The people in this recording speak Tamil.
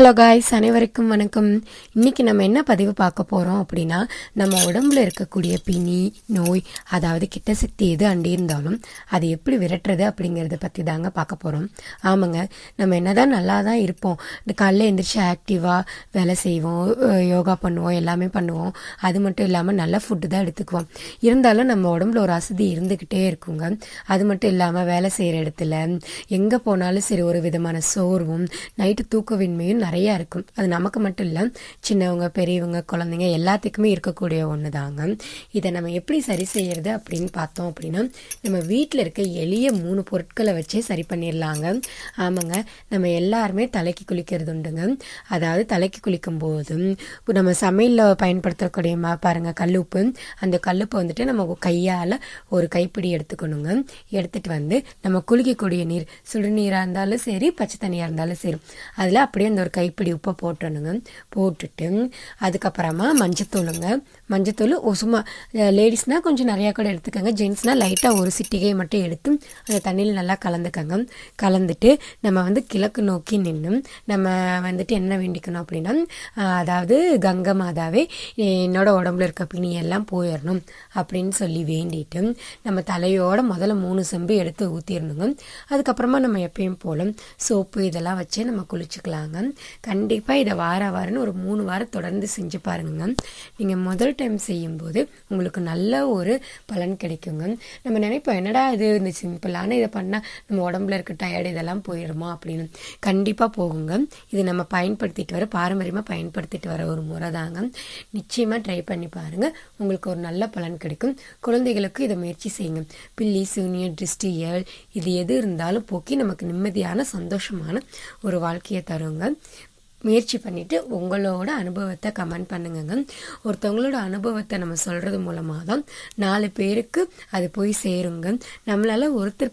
ஹலோ காய்ஸ் அனைவருக்கும் வணக்கம். இன்னைக்கு நம்ம என்ன பதிவு பார்க்க போகிறோம் அப்படின்னா நம்ம உடம்புல இருக்கக்கூடிய பிணி நோய் அதாவது கிட்ட சக்தி எது அண்டியிருந்தாலும் அது எப்படி விரட்டுறது அப்படிங்கிறத பற்றி தாங்க பார்க்க போகிறோம் ஆமாங்க நம்ம என்ன தான் நல்லா தான் இருப்போம். இந்த காலையில் எழுந்திரிச்சு ஆக்டிவாக வேலை செய்வோம் யோகா பண்ணுவோம் எல்லாமே பண்ணுவோம். அது மட்டும் இல்லாமல் நல்ல ஃபுட்டு தான் எடுத்துக்குவோம். இருந்தாலும் நம்ம உடம்புல ஒரு அசதி இருந்துக்கிட்டே இருக்குங்க. அது மட்டும் இல்லாமல் வேலை செய்கிற இடத்துல எங்கே போனாலும் சரி ஒரு விதமான சோர்வும் நைட்டு தூக்கவின்மையும் நிறைய இருக்கும். அது நமக்கு மட்டும் இல்லை சின்னவங்க பெரியவங்க குழந்தைங்க எல்லாத்துக்குமே இருக்கக்கூடிய ஒன்று தாங்க இதை நம்ம எப்படி சரி செய்யறது அப்படின்னு பார்த்தோம் அப்படின்னா நம்ம வீட்டில் இருக்க எளிய மூணு பொருட்களை வச்சே சரி பண்ணிடலாங்க. ஆமாங்க நம்ம எல்லாருமே தலைக்கு குளிக்கிறது உண்டுங்க. அதாவது தலைக்கு குளிக்கும் போதும் நம்ம சமையலில் பயன்படுத்தக்கூடிய பாருங்க கல்லுப்பு. அந்த கல்லுப்பை வந்துட்டு நம்ம கையால் ஒரு கைப்பிடி எடுத்துக்கணுங்க. எடுத்துட்டு வந்து நம்ம குளிக்கக்கூடிய நீர் சுடுநீராக இருந்தாலும் சரி பச்சை தண்ணியாக இருந்தாலும் சரி அதில் அப்படியே அந்த ஒரு கைப்பிடி உப்பை போட்டணுங்க. போட்டுட்டு அதுக்கப்புறமா மஞ்சத்தூளுங்க. மஞ்சத்தூள் ஒ- சும்மா லேடிஸ்னால் கொஞ்சம் நிறையா கூட எடுத்துக்கோங்க. ஜென்ட்ஸ்னால் லைட்டாக ஒரு சிட்டிகை மட்டும் எடுத்து அந்த தண்ணியில் நல்லா கலந்துக்கோங்க. கலந்துட்டு நம்ம வந்து கிழக்கு நோக்கி நின்று நம்ம வந்துட்டு என்ன வேண்டிக்கணும் அப்படின்னா அதாவது கங்கை மாதாவே என்னோட உடம்புல இருக்க பிணி எல்லாம் போயிடணும் அப்படின்னு சொல்லி வேண்டிட்டு நம்ம தலையோட முதல்ல மூணு செம்பு எடுத்து ஊற்றிடணுங்க அதுக்கப்புறமா நம்ம எப்பயும் போல சோப்பு இதெல்லாம் வச்சு நம்ம குளிச்சுக்கலாங்க. கண்டிப்பாக இதை வார வாரம்னு ஒரு மூணு வாரம் தொடர்ந்து செஞ்சு பாருங்க நீங்கள் முதல் டைம் செய்யும்போது உங்களுக்கு நல்ல ஒரு பலன் கிடைக்குங்க. நம்ம நினைப்போம் என்னடா இது? இந்த சிம்பிளான இதை பண்ணால் நம்ம உடம்புல இருக்க டயர்டு இதெல்லாம் போயிடுமா அப்படின்னு. கண்டிப்பாக போகுங்க. இது நம்ம பயன்படுத்திட்டு வர பாரம்பரியமாக பயன்படுத்திட்டு வர ஒரு முறை தாங்க. நிச்சயமாக ட்ரை பண்ணி பாருங்கள் உங்களுக்கு ஒரு நல்ல பலன் கிடைக்கும். குழந்தைகளுக்கு இதை முயற்சி செய்யுங்க. பில்லி சூனியர் திருஷ்டி ஏழ் இது எது இருந்தாலும் போக்கி நமக்கு நிம்மதியான சந்தோஷமான ஒரு வாழ்க்கையை தருங்க. முயற்சி பண்ணிவிட்டு உங்களோட அனுபவத்தை கமெண்ட் பண்ணுங்கங்க. ஒருத்தவங்களோட அனுபவத்தை நம்ம சொல்கிறது மூலமாக தான் நாலு பேருக்கு அது போய் சேருங்க. நம்மளால் ஒருத்தர்